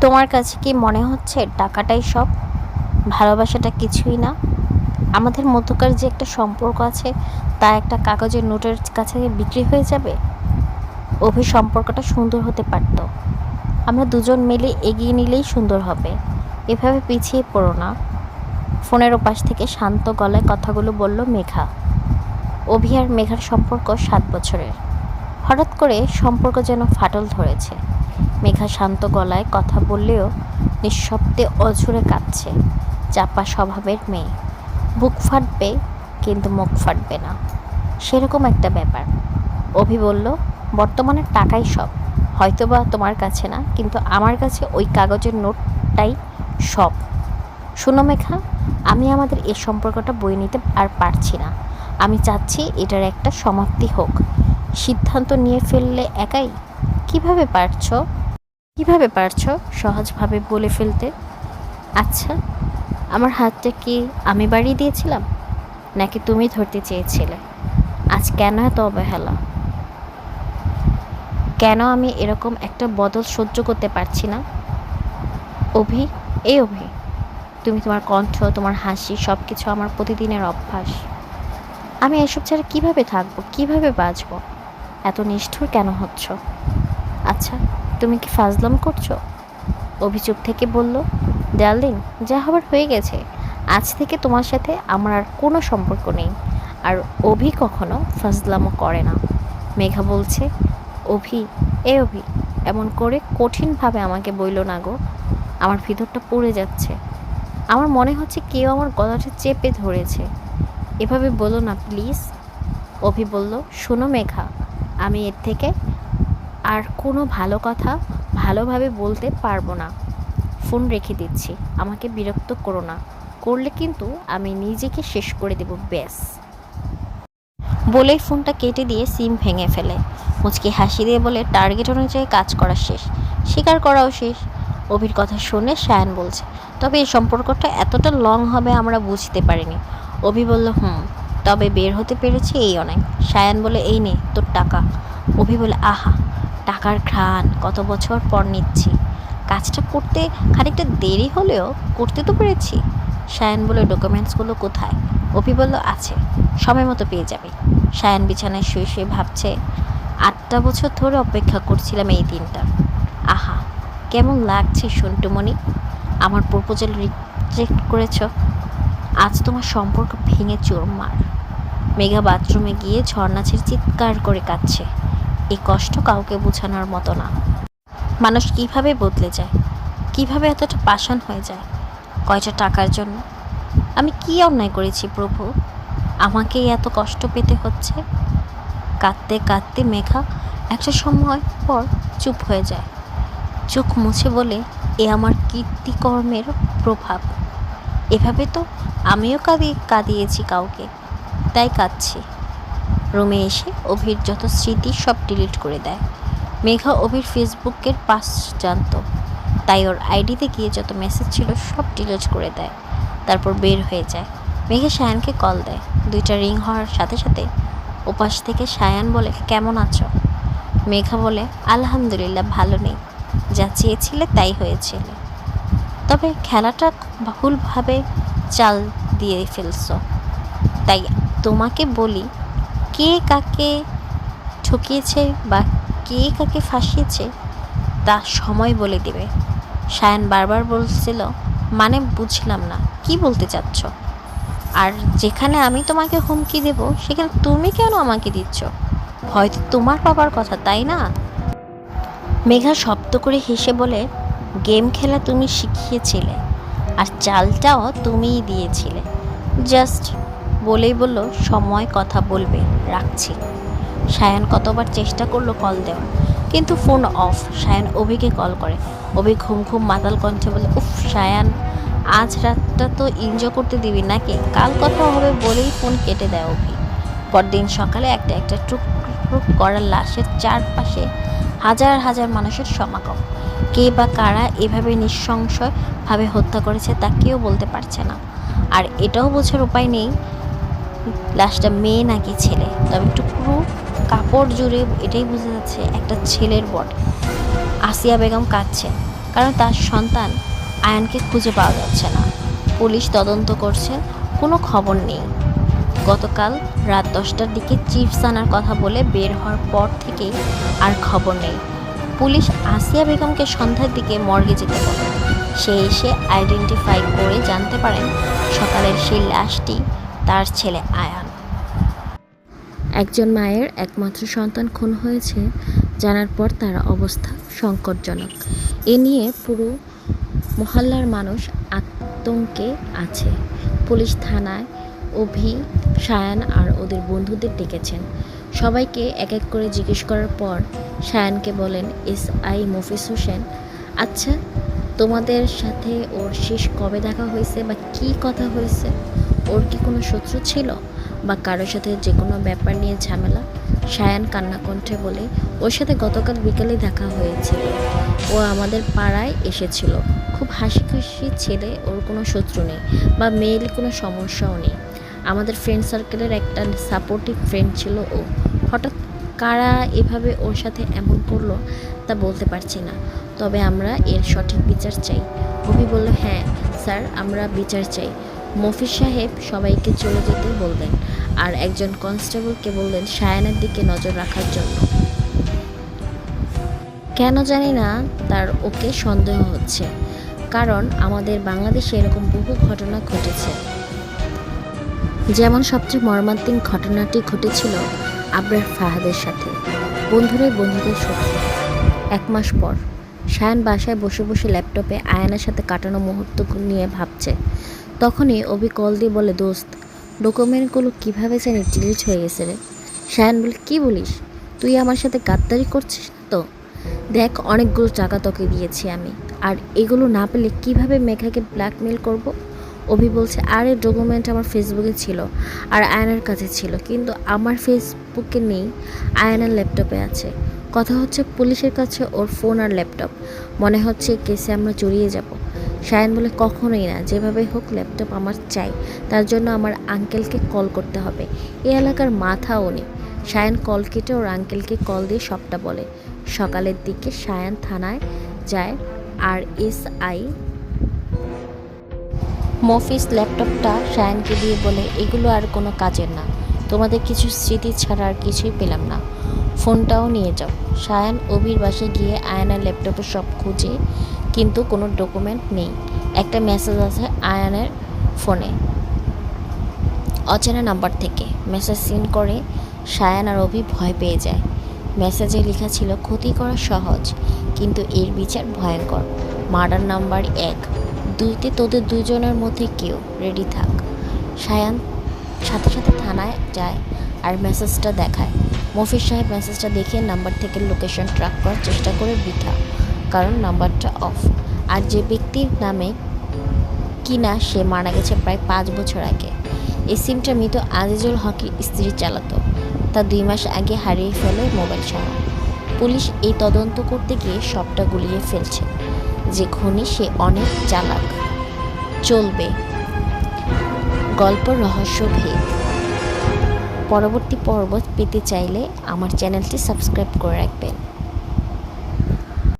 তোমার কাছে কি মনে হচ্ছে টাকাটাই সব? ভালোবাসাটা কিছুই না। আমাদের মধ্যকার যে একটা সম্পর্ক আছে, তা একটা কাগজের নোটের কাছে বিক্রি হয়ে যাবে? অভি সম্পর্কটা সুন্দর হতে পারত। আমরা দুজন মিলে এগিয়ে নিলেই সুন্দর হবে। এভাবে পিছিয়ে পড়ো না। ফোনের ওপাশ থেকে শান্ত গলায় কথাগুলো বলল মেঘা। অভি আর মেঘার সম্পর্ক সাত বছরের। হঠাৎ করে সম্পর্ক যেন ফাটল ধরেছে। মেঘা শান্ত গলায় কথা বললেও নিঃশব্দে অঝুরে কাঁদছে চাপা স্বভাবের মেয়ে। বুক ফাটবে, কিন্তু মুখ ফাটবে না। সেরকম একটা ব্যাপার। অভি বলল, বর্তমানে টাকাই সব। হয়তোবা তোমার কাছে না, কিন্তু আমার কাছে ওই কাগজের নোটটাই সব। শুনো মেঘা, আমি আমাদের এই সম্পর্কটা বই নিতে আর পারছি না। আমি চাচ্ছি এটার একটা সমাপ্তি হোক। সিদ্ধান্ত নিয়ে ফেললে একাই কীভাবে পারছ? কীভাবে পারছ? সহজভাবে বলে ফেলতে। আচ্ছা আমার হাতটা কি আমি বাড়িয়ে দিয়েছিলাম? নাকি তুমি ধরতে চেয়েছিলে? আজ কেন এত অবহেলা? কেন আমি এরকম একটা বদল সহ্য করতে পারছি না? অভি, এই অভি, তুমি তোমার কণ্ঠ, তোমার হাসি সব কিছু আমার প্রতিদিনের অভ্যাস। আমি এসব ছাড়া কীভাবে থাকব? কীভাবে বাঁচবো? এত নিষ্ঠুর কেন হচ্ছ? আচ্ছা তুমি কি ফাজলাম করছ? অভিযোগ থেকে বলল, ডার্লিং, যা হবার হয়ে গেছে। আজ থেকে তোমার সাথে আমার আর কোনো সম্পর্ক নেই। আর অভি কখনো ফাজলামও করে না। মেঘা বলছে, অভি, এ অভি, এমন করে কঠিনভাবে আমাকে বইল না গো। আমার ভিতরটা পড়ে যাচ্ছে। আমার মনে হচ্ছে কেউ আমার গলাটা চেপে ধরেছে। এভাবে বলো না, প্লিজ। অভি বলল, শোনো মেঘা, আমি এর থেকে আর কোনো ভালো কথা ভালোভাবে বলতে পারব না। ফোন রেখে দিচ্ছি, আমাকে বিরক্ত করো না। করলে কিন্তু আমি নিজেকে শেষ করে দেব, ব্যাস। বলেই ফোনটা কেটে দিয়ে সিম ভেঙে ফেলে। মুচকি হাসি দিয়ে বলে টার্গেট অনুযায়ী কাজ করা শেষ, স্বীকার করাও শেষ। অভির কথা শুনে শায়ান বলছে, তবে এই সম্পর্কটা এতটা লং হবে আমরা বুঝতে পারিনি। অভি বলল, হুম, তবে বের হতে পেরেছি এই অনেক। শায়ান বলে, এই নে তোর টাকা। অভি বলে, আহা টাকার ঘ্রাণ কত বছর পর নিচ্ছি। কাজটা করতে খানিকটা দেরি হলেও করতে তো পেরেছি। শায়ান বলে ডকুমেন্টসগুলো কোথায়? অভি বলল, আছে, সময় মতো পেয়ে যাবে। শায়ান বিছানায় শুয়ে শুয়ে ভাবছে, আটটা বছর ধরে অপেক্ষা করছিলাম এই দিনটা। আহা, কেমন লাগছে সন্টুমণি। আমার প্রপোজাল রিজেক্ট করেছ। আজ তোমার সম্পর্ক ভেঙে চোর মার মেঘা বাথরুমে গিয়ে ঝর্ণাছের চিৎকার করে কাঁদছে। এই কষ্ট কাউকে বোঝানোর মতো না। মানুষ কীভাবে বদলে যায়? কীভাবে এতটা পাষাণ হয়ে যায়? কয়টা টাকার জন্য? আমি কি অন্যায় করেছি প্রভু? আমাকেই এত কষ্ট পেতে হচ্ছে? কাঁদতে কাঁদতে মেঘা একটা সময় পর চুপ হয়ে যায়। চোখ মুছে বলে, এ আমার কীর্তিকর্মের প্রভাব। এভাবে তো আমিও কাঁদি, কাঁদিয়েছি কাউকে। তাই কাঁদছি। রুমে এসে অভির যত স্মৃতি সব ডিলিট করে দেয়। মেঘা অভির ফেসবুকের পাস জানতো। তাই ওর আইডিতে গিয়ে যত মেসেজ ছিল সব ডিলিট করে দেয়। তারপর বের হয়ে যায়। মেঘা সায়ানকে কল দেয়। দুইটা রিং হওয়ার সাথে সাথে ওপাশ থেকে সায়ান বলে, কেমন আছো? মেঘা বলে, আলহামদুলিল্লাহ, ভালো নেই। যা চেয়েছিলে তাই হয়েছিল। তবে খেলাটা ভুলভাবে চাল দিয়ে ফেলছো। তাই তোমাকে বলি কে কাকে ঠকিয়েছে বা কে কাকে ফাঁসিয়েছে, তা সময় বলে দেবে। সায়ান বারবার বলছিল মানে বুঝলাম না, কি বলতে চাচ্ছ? আর যেখানে আমি তোমাকে হুমকি দেব, সেখানে তুমি কেন আমাকে দিচ্ছ? হয়তো তোমার বাবার কথা, তাই না? মেঘা শব্দ করে হেসে বলে, গেম খেলা তুমি শিখিয়েছিলে, আর চালটাও তুমিই দিয়েছিলে। জাস্ট বলেই বলল, সময় কথা বলবে, রাখছি। সায়ান কতবার চেষ্টা করল কল দেওয়ার, কিন্তু ফোন অফ সায়ান অভিকে কল করে। অভি ঘুম ঘুম মাতাল কণ্ঠে বলে, উফ, সায়ান, আজ রাতটা তো এনজয় করতে দিবি নাকি? কাল কথা হবে বলেই ফোন কেটে দেয় অভি। পরদিন সকালে একটা একটা টুক টুক করার লাশের চারপাশে হাজার হাজার মানুষের সমাগম। কে বা কারা এভাবে নৃশংসভাবে হত্যা করেছে তা কেউ বলতে পারছে না। আর এটাও বোঝার উপায় নেই লাশটা মেয়ে নাকি ছেলে? তবে টুকরো কাপড় জুড়ে এটাই বোঝা যাচ্ছে, একটা ছেলের বটে। আসিয়া বেগম কাঁদছে, কারণ তার সন্তান আয়ানকে খুঁজে পাওয়া যাচ্ছে না। পুলিশ তদন্ত করছে, কোনো খবর নেই। গতকাল রাত দশটার দিকে চিপস আনার কথা বলে বের হওয়ার পর থেকেই আর খবর নেই। পুলিশ আসিয়া বেগমকে সন্ধ্যার দিকে মর্গে যেতে বলে। সে এসে আইডেন্টিফাই করে জানতে পারেন, সকালের সেই লাশটি তার ছেলে আয়ান। একজন মায়ের একমাত্র সন্তান খুন হয়েছে, জানার পর তার অবস্থা সংকটজনক। এ নিয়ে পুরো মহল্লার মানুষ আতঙ্কে আছে। পুলিশ থানায় অভি, সায়ান আর ওদের বন্ধুদের ডেকেছেন। সবাইকে এক এক করে জিজ্ঞেস করার পর সায়ানকে বলেন, এস আই মফিস হোসেন আচ্ছা তোমাদের সাথে ওর শেষ কবে দেখা হয়েছে বা কী কথা হয়েছে? ওর কি কোনো শত্রু ছিল? বা কারোর সাথে যে কোনো ব্যাপার নিয়ে ঝামেলা? সায়ান কান্না কণ্ঠে বলে, ওর সাথে গতকাল বিকেলে দেখা হয়েছিল। ও আমাদের পাড়ায় এসেছিল। খুব হাসি খুশি ছেলে, ওর কোনো শত্রু নেই বা মেয়ের কোনো সমস্যাও নেই। আমাদের ফ্রেন্ড সার্কেলের একটা সাপোর্টিভ ফ্রেন্ড ছিল ও। হঠাৎ কারা এভাবে ওর সাথে এমন করল তা বলতে পারছি না। তবে আমরা এর সঠিক বিচার চাই। অভি বলল হ্যাঁ স্যার, আমরা বিচার চাই। মফিজ সাহেব সবাইকে চলে যেতে বললেন আর একজন কনস্টেবলকে বললেন সায়ানের দিকে নজর রাখার জন্য। কেন জানি না, তার ওকে সন্দেহ হচ্ছে, কারণ আমাদের বাংলাদেশে এরকম বহু ঘটনা ঘটেছে। যেমন সবচেয়ে মর্মান্তিক ঘটনাটি ঘটেছিল আবরার ফাহাদের সাথে বন্ধুরাই বন্ধুদের শত্রু এক মাস পর, সায়ান বাসায় বসে বসে ল্যাপটপে আয়নার সাথে কাটানো মুহূর্ত নিয়ে ভাবছে তখনই অভি কল দিয়ে বলে, দোস্ত ডকুমেন্টগুলো কীভাবে জানি ডিলিট হয়ে গেছে রে? সায়ান বলে, কী বলিস? তুই আমার সাথে গাদ্দারি করছিস তো? দেখ, অনেকগুলো টাকা তোকে দিয়েছি আমি। আর এগুলো না পেলে কীভাবে মেঘাকে ব্ল্যাকমেল করব? অভি বলছে, আরে, ডকুমেন্ট আমার ফেসবুকে ছিল আর আয়নার কাছে ছিল, কিন্তু আমার ফেসবুকে নেই, আয়নার ল্যাপটপে আছে। কথা হচ্ছে, পুলিশের কাছে ওর ফোন আর ল্যাপটপ। মনে হচ্ছে কেসে আমরা জড়িয়ে যাব। সায়ন বলে, কখনোই না যেভাবে হোক ল্যাপটপ আমার চাই, তার জন্য আমার আঙ্কেলকে কল করতে হবে। এ এলাকার মাথা উনি। সায়ন কল কেটে ওর আঙ্কেলকে কল দিয়ে সবটা বলে। সকালের দিকে সায়ান থানায় যায় আর এস আই মফিস ল্যাপটপটা সায়ানকে দিয়ে বলে, এগুলো আর কোনো কাজের না। তোমাদের কিছু স্মৃতি ছাড়া আর কিছুই পেলাম না। ফোনটাও নিয়ে যাও। সায়ান অভির বাসায় গিয়ে আয়নার ল্যাপটপে সব খুঁজে কিন্তু কোনো ডকুমেন্ট নেই। একটা মেসেজ আছে আয়ানের ফোনে অচেনা নাম্বার থেকে। মেসেজ সিন করে সায়ান আর অভি ভয় পেয়ে যায়। মেসেজে লেখা ছিল, ক্ষতি করা সহজ, কিন্তু এর বিচার ভয়ঙ্কর। মার্ডার নাম্বার এক। দুইতে তোদের দুজনের মধ্যে কেউ রেডি থাক। সায়ান সাথে সাথে থানায় যায় আর মেসেজটা দেখায়। মফিজ সাহেব মেসেজটা দেখে নাম্বার থেকে লোকেশন ট্র্যাক করার চেষ্টা করে বৃথা। কারণ নাম্বারটা অফ। আর যে ব্যক্তির নামে কিনা সে মারা গেছে প্রায় পাঁচ বছর আগে। এই সিমটা মৃত আজিজুল হকের স্ত্রী চালাতো। তা দুই মাস আগে হারিয়ে ফেলে মোবাইল সহ পুলিশ এই তদন্ত করতে গিয়ে সবটা গুলিয়ে ফেলছে। যে খনি সে অনেক চালাক। চলবে। গল্প রহস্য ভেদ। পরবর্তী পর্ব পেতে চাইলে আমার চ্যানেলটি সাবস্ক্রাইব করে রাখবেন।